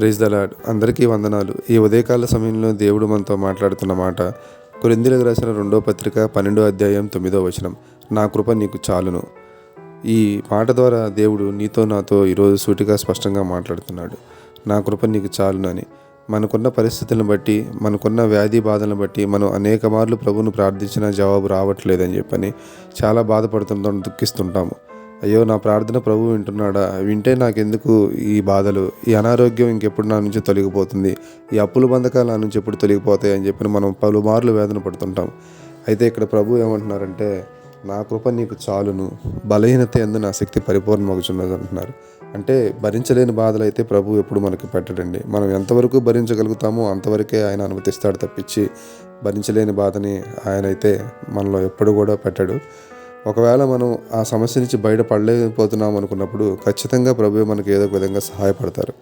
Praise the Lord అందరికీ వందనాలు. ఈ ఉదయకాల సమయంలో దేవుడు మనతో మాట్లాడుతున్న మాట కొరిందీలకు రాసిన రెండో పత్రిక పన్నెండో అధ్యాయం తొమ్మిదో వచనం. నా కృప నీకు చాలును. ఈ మాట ద్వారా దేవుడు నీతో నాతో ఈరోజు సూటిగా స్పష్టంగా మాట్లాడుతున్నాడు. నా కృప నీకు చాలునని మనకున్న పరిస్థితులను బట్టి మనకున్న వ్యాధి బాధలను బట్టి మనం అనేక మార్లు ప్రభువును ప్రార్థించిన జవాబు రావట్లేదని చెప్పని చాలా బాధపడుతుంటాం దుఃఖిస్తుంటాము. అయ్యో నా ప్రార్థన ప్రభు వింటున్నాడా? వింటే నాకెందుకు ఈ బాధలు? ఈ అనారోగ్యం ఇంకెప్పుడు నా నుంచి తొలగిపోతుంది? ఈ అప్పుల బంధకాలు నా నుంచి ఎప్పుడు తొలగిపోతాయి అని చెప్పి మనం పలుమార్లు వేదన పడుతుంటాం. అయితే ఇక్కడ ప్రభు ఏమంటున్నారంటే నా కృప నీకు చాలును. బలహీనత ఎందు నా శక్తి పరిపూర్ణమగుచున్నది అంటున్నారు. అంటే భరించలేని బాధలు అయితే ప్రభు ఎప్పుడు మనకి పెట్టడండి. మనం ఎంతవరకు భరించగలుగుతామో అంతవరకే ఆయన అనుమతిస్తాడు తప్పించి భరించలేని బాధని ఆయన అయితే మనలో ఎప్పుడు కూడా పెట్టడు. ఒకవేళ మనం ఆ సమస్య నుంచి బయటపడలేకపోతున్నాం అనుకున్నప్పుడు ఖచ్చితంగా ప్రభు మనకు ఏదో ఒక విధంగా సహాయపడతారు.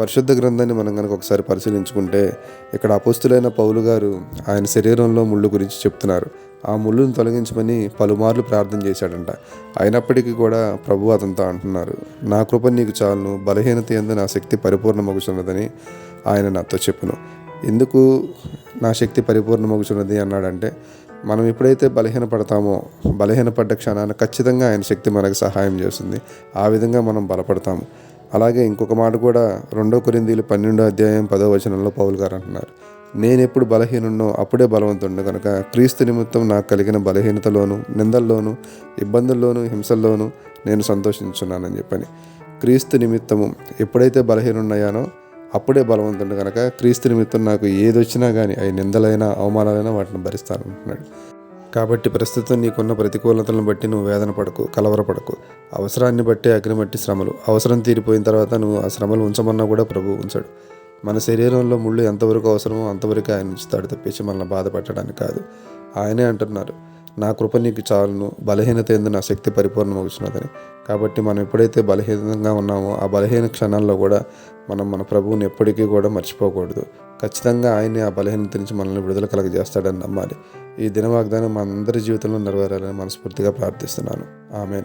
పరిశుద్ధ గ్రంథాన్ని మనం కనుక ఒకసారి పరిశీలించుకుంటే ఇక్కడ అపుస్తులైన పౌలు గారు ఆయన శరీరంలో ముళ్ళు గురించి చెప్తున్నారు. ఆ ముళ్ళును తొలగించమని పలుమార్లు ప్రార్థన చేశాడంట. అయినప్పటికీ కూడా ప్రభు అతనితో అంటున్నారు నా కృప నీకు చాలును బలహీనత ఎందు నా శక్తి పరిపూర్ణమగుచున్నదని ఆయన నాతో చెప్పును. ఎందుకు నా శక్తి పరిపూర్ణమగుచున్నది? అన్నాడంటే మనం ఎప్పుడైతే బలహీనపడతామో బలహీనపడ్డ క్షణాన ఖచ్చితంగా ఆయన శక్తి మనకు సహాయం చేస్తుంది. ఆ విధంగా మనం బలపడతాము. అలాగే ఇంకొక మాట కూడా రెండో కొరిందీలు పన్నెండో అధ్యాయం పదో వచనంలో పౌలు గారు అంటున్నారు. నేను ఎప్పుడు బలహీనున్నో అప్పుడే బలవంతుండు కనుక క్రీస్తు నిమిత్తం నాకు కలిగిన బలహీనతలోను నిందల్లోను ఇబ్బందుల్లోను హింసల్లోనూ నేను సంతోషించున్నానని చెప్పని. క్రీస్తు నిమిత్తము ఎప్పుడైతే బలహీనున్నాయానో అప్పుడే బలవంతుడు కనుక క్రీస్తు నిమిత్తం నాకు ఏది వచ్చినా కానీ అవి నిందలైనా అవమానాలైనా వాటిని భరిస్తాను అంటున్నాడు కాబట్టి ప్రస్తుతం నీకున్న ప్రతికూలతలను బట్టి నువ్వు వేదన పడకు కలవరపడకు అవసరాన్ని బట్టి అగ్ని బట్టి శ్రమలు. అవసరం తీరిపోయిన తర్వాత నువ్వు ఆ శ్రమలు ఉంచమన్నా కూడా ప్రభు ఉంచాడు. మన శరీరంలో ముళ్ళు ఎంతవరకు అవసరమో అంతవరకు ఆయన ఉంచుతాడు తప్పించి మనల్ని బాధపెట్టడానికి కాదు. ఆయనే అంటున్నారు నా కృప నీకు చాలును. బలహీనత ఎందు నా శక్తి పరిపూర్ణమవుతున్నదని కాబట్టి మనం ఎప్పుడైతే బలహీనంగా ఉన్నామో ఆ బలహీన క్షణాల్లో కూడా మనం మన ప్రభువుని ఎప్పటికీ కూడా మర్చిపోకూడదు. ఖచ్చితంగా ఆయనే ఆ బలహీనత నుంచి మనల్ని విడుదల కలగజేస్తాడని నమ్మాలి. ఈ దిన వాగ్దానం మన అందరి జీవితంలో నెరవేరాలని మనస్ఫూర్తిగా ప్రార్థిస్తున్నాను. ఆమెన్.